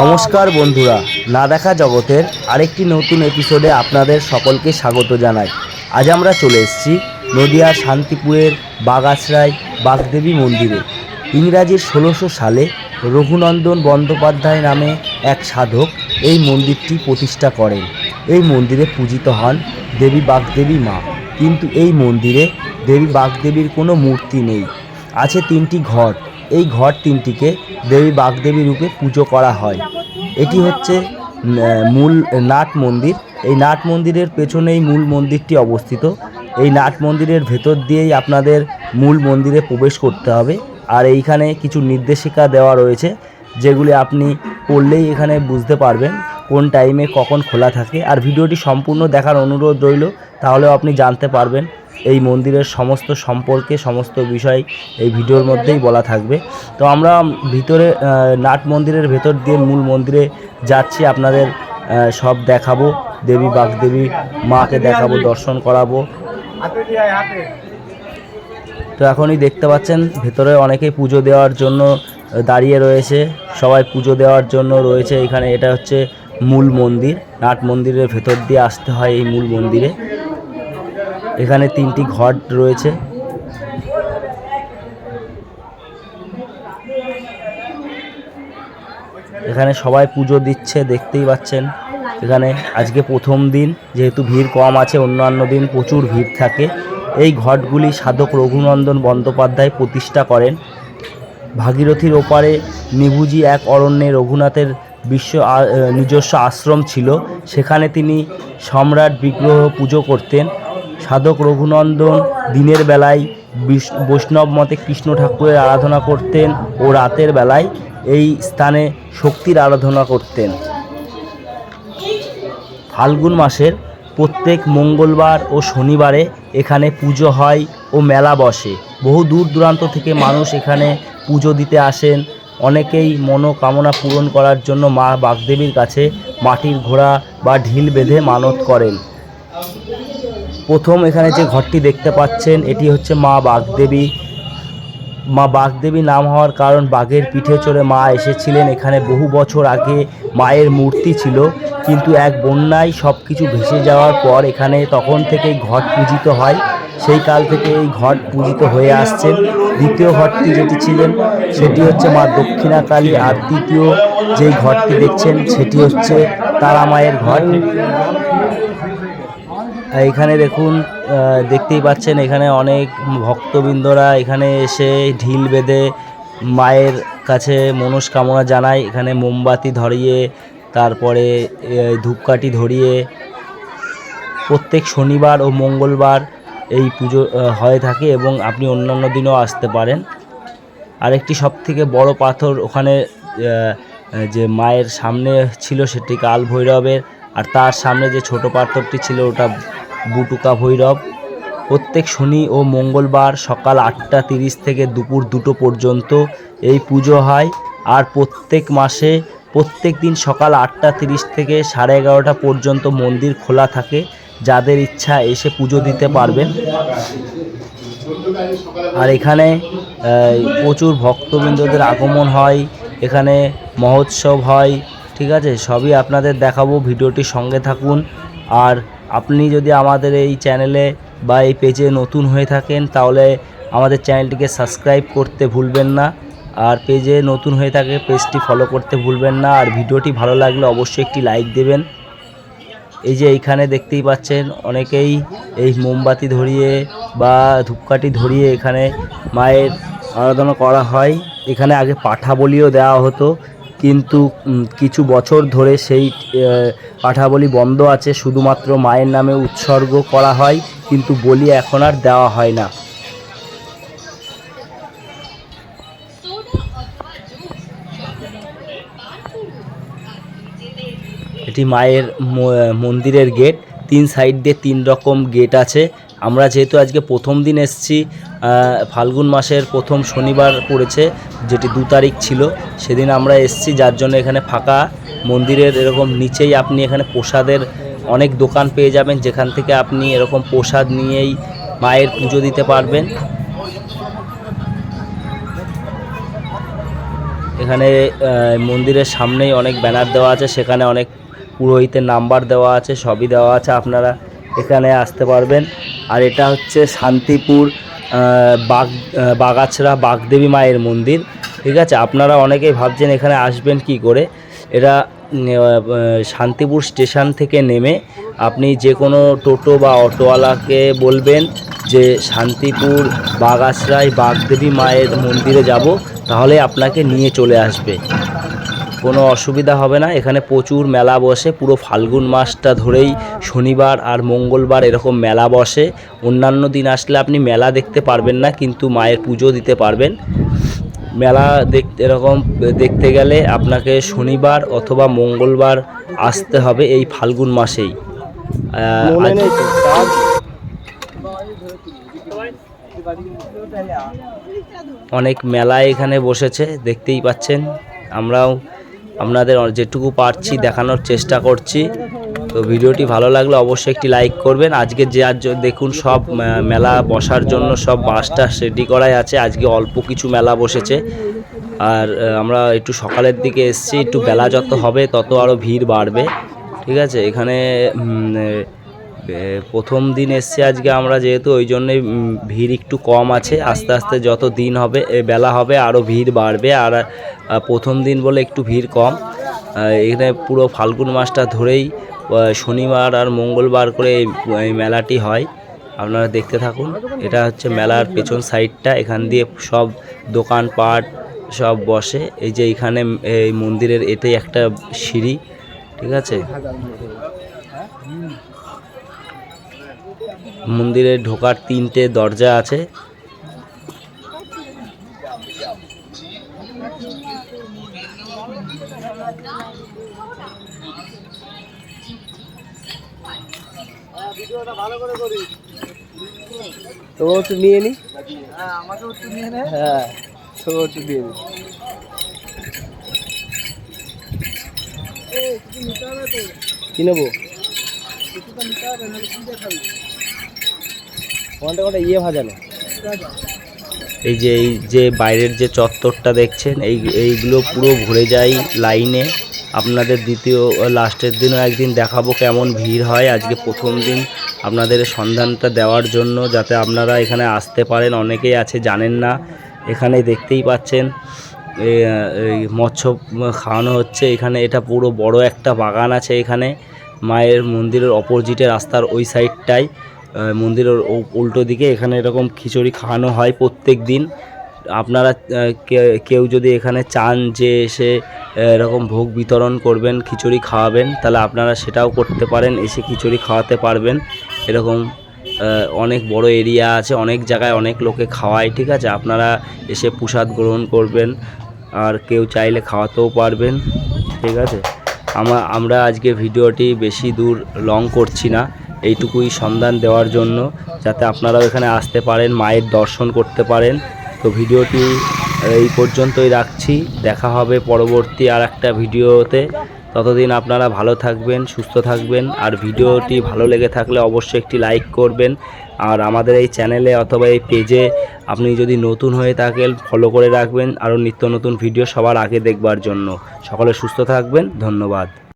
নমস্কার বন্ধুরা, না দেখা জগতের আরেকটি নতুন এপিসোডে আপনাদের সকলকে স্বাগত জানাই। আজ আমরা চলে এসেছি নদিয়ার শান্তিপুরের বাগাছড়ায় বাগদেবী মন্দিরে। ইংরাজির ষোলোশো সালে রঘুনন্দন বন্দ্যোপাধ্যায় নামে এক সাধক এই মন্দিরটি প্রতিষ্ঠা করেন। এই মন্দিরে পূজিত হন দেবী বাগদেবী মা। কিন্তু এই মন্দিরে দেবী বাগদেবীর কোনো মূর্তি নেই। আছে তিনটি ঘট এই ঘর তিনটিকে দেবী বাগদেবী রূপে পুজো করা হয়। এটি হচ্ছে মূল, নাট মন্দির। এই নাট মন্দিরের পেছনেই মূল মন্দিরটি অবস্থিত। এই নাট মন্দিরের ভেতর দিয়েই আপনাদের মূল মন্দিরে প্রবেশ করতে হবে। আর এইখানে কিছু নির্দেশিকা দেওয়া রয়েছে, যেগুলি আপনি পড়লেই এখানে বুঝতে পারবেন কোন টাইমে কখন খোলা থাকে। আর ভিডিওটি সম্পূর্ণ দেখার অনুরোধ রইল, তাহলেও আপনি জানতে পারবেন এই মন্দিরের সমস্ত সম্পর্কে, সমস্ত বিষয় এই ভিডিওর মধ্যেই বলা থাকবে। তো আমরা ভিতরে নাট মন্দিরের ভেতর দিয়ে মূল মন্দিরে যাচ্ছি, আপনাদের সব দেখাবো। দেবী, বাগদেবী মাকে দেখাবো, দর্শন করাবো। তো এখনই দেখতে পাচ্ছেন, ভেতরে অনেকেই পুজো দেওয়ার জন্য দাঁড়িয়ে রয়েছে। সবাই পুজো দেওয়ার জন্য রয়েছে। এখানে এটা হচ্ছে মূল মন্দির। নাট মন্দিরের ভেতর দিয়ে আসতে হয় এই মূল মন্দিরে। এখানে তিনটি ঘট রয়েছে। এখানে সবাই পুজো দিচ্ছে, দেখতেই পাচ্ছেন। এখানে আজকে প্রথম দিন, যেহেতু ভিড় কম আছে, অন্যান্য দিন প্রচুর ভিড় থাকে। এই ঘটগুলি সাধক রঘুনন্দন বন্দ্যোপাধ্যায় প্রতিষ্ঠা করেন। ভাগীরথীর ওপারে নিভুজি এক অরণ্যে রঘুনাথের বিশ্ব নিজস্ব আশ্রম ছিল। সেখানে তিনি সম্রাট বিগ্রহ পুজো করতেন। সাধক রঘুনন্দন দিনের বেলায় বিষ- বৈষ্ণব মতে কৃষ্ণ ঠাকুরের আরাধনা করতেন ও রাতের বেলায় এই স্থানে শক্তির আরাধনা করতেন। ফাল্গুন মাসের প্রত্যেক মঙ্গলবার ও শনিবারে এখানে পুজো হয় ও মেলা বসে। বহু দূর দূরান্ত থেকে মানুষ এখানে পুজো দিতে আসেন। অনেকেই মনোকামনা পূরণ করার জন্য মা বাগদেবীর কাছে মাটির ঘোড়া বা ঢিল বেঁধে মানত করেন। প্রথম এখানে যে ঘরটি দেখতে পাচ্ছেন, এটি হচ্ছে মা বাগদেবী। মা বাগদেবী নাম হওয়ার কারণ বাঘের পিঠে চড়ে মা এসেছিলেন এখানে বহু বছর আগে। মায়ের মূর্তি ছিল, কিন্তু এক বন্যায় সব কিছু ভেসে যাওয়ার পর এখানে তখন থেকেই ঘট পূজিত হয়। সেই কাল থেকে এই ঘট পূজিত হয়ে আসছেন দ্বিতীয় ঘরটি যেটি ছিলেন, সেটি হচ্ছে মা দক্ষিণা কালী আর তৃতীয় যেই ঘরটি দেখছেন, সেটি হচ্ছে তারা মায়ের ঘট এখানে দেখুন দেখতেই পাচ্ছেন এখানে অনেক ভক্তবৃন্দরা এখানে এসে ঢিল বেঁধে মায়ের কাছে মনস্কামনা জানায়। এখানে মোমবাতি ধরিয়ে, তারপরে ধূপকাঠি ধরিয়ে প্রত্যেক শনিবার ও মঙ্গলবার এই পুজো হয়ে থাকে এবং আপনি অন্যান্য দিনও আসতে পারেন। আরেকটি সব থেকে বড় পাথর ওখানে যে মায়ের সামনে ছিল সেটি কাল ভৈরবের, আর তার সামনে যে ছোট পাথরটি ছিল ওটা বুটুকা ভৈরব। প্রত্যেক শনি ও মঙ্গলবার সকাল আটটা তিরিশ থেকে দুপুর দুটো পর্যন্ত এই পুজো হয়, আর প্রত্যেক মাসে প্রত্যেক দিন সকাল আটটা তিরিশ থেকে সাড়ে এগারোটা পর্যন্ত মন্দির খোলা থাকে। যাদের ইচ্ছা এসে পুজো দিতে পারবেন। আর এখানে প্রচুর ভক্তবৃন্দদের আগমন হয়। এখানে মহোৎসব হয়, ঠিক আছে? সবই আপনাদের দেখাবো ভিডিওটির সঙ্গে থাকুন। আর আপনি যদি আমাদের এই চ্যানেলে বা এই পেজে নতুন হয়ে থাকেন, তাহলে আমাদের চ্যানেলটিকে সাবস্ক্রাইব করতে ভুলবেন না। আর পেজে নতুন হয়ে থাকে, পেজটি ফলো করতে ভুলবেন না। আর ভিডিওটি ভালো লাগলে অবশ্যই একটি লাইক দেবেন। এই যে এইখানে দেখতেই পাচ্ছেন, অনেকেই এই মোমবাতি ধরিয়ে বা ধূপকাঠি ধরিয়ে এখানে মায়ের আরাধনা করা হয়। এখানে আগে পাঠা বলিও দেওয়া হতো। কিন্তু কিছু বছর ধরে সেই পাঠাবলি বন্ধ আছে, শুধুমাত্র মায়ের নামে উৎসর্গ করা হয়, কিন্তু বলি এখন আর দেওয়া হয় না। এটি মায়ের মন্দিরের গেট। তিন সাইড দিয়ে তিন রকম গেট আছে। আমরা যেহেতু আজকে প্রথম দিন এসেছি ফাল্গুন মাসের প্রথম শনিবার পড়েছে, যেটি দু তারিখ ছিল। সেদিন আমরা এসেছি, যার জন্য এখানে ফাঁকা মন্দিরের এরকম নিচেই আপনি এখানে প্রসাদের অনেক দোকান পেয়ে যাবেন, যেখান থেকে আপনি এরকম প্রসাদ নিয়েই মায়ের পুজো দিতে পারবেন। এখানে মন্দিরের সামনেই অনেক ব্যানার দেওয়া আছে, সেখানে অনেক পুরোহিতের নাম্বার দেওয়া আছে, সবই দেওয়া আছে, আপনারা এখানে আসতে পারবেন। আর এটা হচ্ছে শান্তিপুর বাগ বাগাছড়া বাগদেবী মায়ের মন্দির, ঠিক আছে? আপনারা অনেকেই ভাবছেন এখানে আসবেন কি করে? এটা শান্তিপুর স্টেশন থেকে নেমে আপনি যে কোনো টোটো বা অটোওয়ালাকে বলবেন যে শান্তিপুর বাগাছড়ায় বাগদেবী মায়ের মন্দিরে যাব, তাহলে আপনাকে নিয়ে চলে আসবে। কোনো অসুবিধা হবে না, এখানে প্রচুর মেলা বসে, পুরো ফাল্গুন মাসটা ধরেই শনিবার আর মঙ্গলবার এরকম মেলা বসে। অন্যান্য দিন আসলে আপনি মেলা দেখতে পারবেন না, কিন্তু মায়ের পুজো দিতে পারবেন। মেলা দেখতে এরকম দেখতে গেলে আপনাকে শনিবার অথবা মঙ্গলবার আসতে হবে এই ফাল্গুন মাসেই। অনেক মেলা এখানে বসেছে দেখতেই পাচ্ছেন। আমরাও আপনাদের যেটুকু পারছি দেখানোর চেষ্টা করছি। তো ভিডিওটি ভালো লাগলে অবশ্যই একটি লাইক করবেন। আজকে যে আজ দেখুন সব মেলা বসার জন্য সব বাসটা রেডি করাই আছে। আজকে অল্প কিছু মেলা বসেছে। আর আমরা একটু সকালের দিকে এসছি একটু বেলা যত হবে তত আরও ভিড় বাড়বে। ঠিক আছে? এখানে প্রথম দিন এসছে আজকে আমরা যেহেতু ওই জন্যই উম, ভিড় একটু কম আছে। আস্তে আস্তে যত দিন হবে বেলা হবে আরও ভিড় বাড়বে। আর প্রথম দিন বলে একটু ভিড় কম। এখানে পুরো ফাল্গুন মাসটা ধরেই শনিবার আর মঙ্গলবার করে এই মেলাটি হয়। আপনারা দেখতে থাকুন। এটা হচ্ছে মেলার পেছন সাইডটা। এখান দিয়ে সব দোকানপাট সব বসে। এই যে এখানে এই মন্দিরের এটাই একটা সিঁড়ি, ঠিক আছে? মন্দিরে ঢোকার তিনটে দরজা আছে। তো একটু নিয়ে নি? হ্যাঁ আমাকেও একটু নিয়ে নে। হ্যাঁ নি। কি নেব? কোনটা কোনটা ইয়ে ভাজানো এই যে এই যে বাইরের যে চত্বরটা দেখছেন এই এইগুলো পুরো ভরে যায় লাইনে। আপনাদের দ্বিতীয় লাস্টের দিনও একদিন দেখাবো কেমন ভিড় হয়। আজকে প্রথম দিন আপনাদের সন্ধানটা দেওয়ার জন্য যাতে আপনারা এখানে আসতে পারেন। অনেকেই আছে, জানেন না। এখানে দেখতেই পাচ্ছেন মৎস্য খাওয়ানো হচ্ছে। এখানে এটা পুরো বড় একটা বাগান আছে এখানে। মায়ের মন্দিরের অপোজিটে রাস্তার ওই সাইডটাই মন্দিরের উল্টো দিকে এখানে এরকম খিচুড়ি খাওয়ানো হয় প্রত্যেক দিন আপনারা কেউ যদি এখানে চান যে এসে এরকম ভোগ বিতরণ করবেন, খিচুড়ি খাওয়াবেন, তাহলে আপনারা সেটাও করতে পারেন, এসে খিচুড়ি খাওয়াতে পারবেন। এরকম অনেক বড় এরিয়া আছে, অনেক জায়গায় অনেক লোকে খাওয়ায়, ঠিক আছে? আপনারা এসে প্রসাদ গ্রহণ করবেন, আর কেউ চাইলে খাওয়াতেও পারবেন, ঠিক আছে? আমা, আমরা আজকে ভিডিওটি বেশি দূর লং করছি না, এইটুকুই সন্ধান দেওয়ার জন্য, যাতে আপনারাও এখানে আসতে পারেন, মায়ের দর্শন করতে পারেন। তো ভিডিওটি এই পর্যন্তই রাখছি, দেখা হবে পরবর্তী আর একটা ভিডিওতে। ততদিন আপনারা ভালো থাকবেন, সুস্থ থাকবেন। আর ভিডিওটি ভালো লেগে থাকলে অবশ্যই একটি লাইক করবেন। আর আমাদের এই চ্যানেলে অথবা এই পেজে আপনি যদি নতুন হয়ে থাকেন ফলো করে রাখবেন। আরও নিত্য নতুন ভিডিও সবার আগে দেখবার জন্য। সকলে সুস্থ থাকবেন। ধন্যবাদ।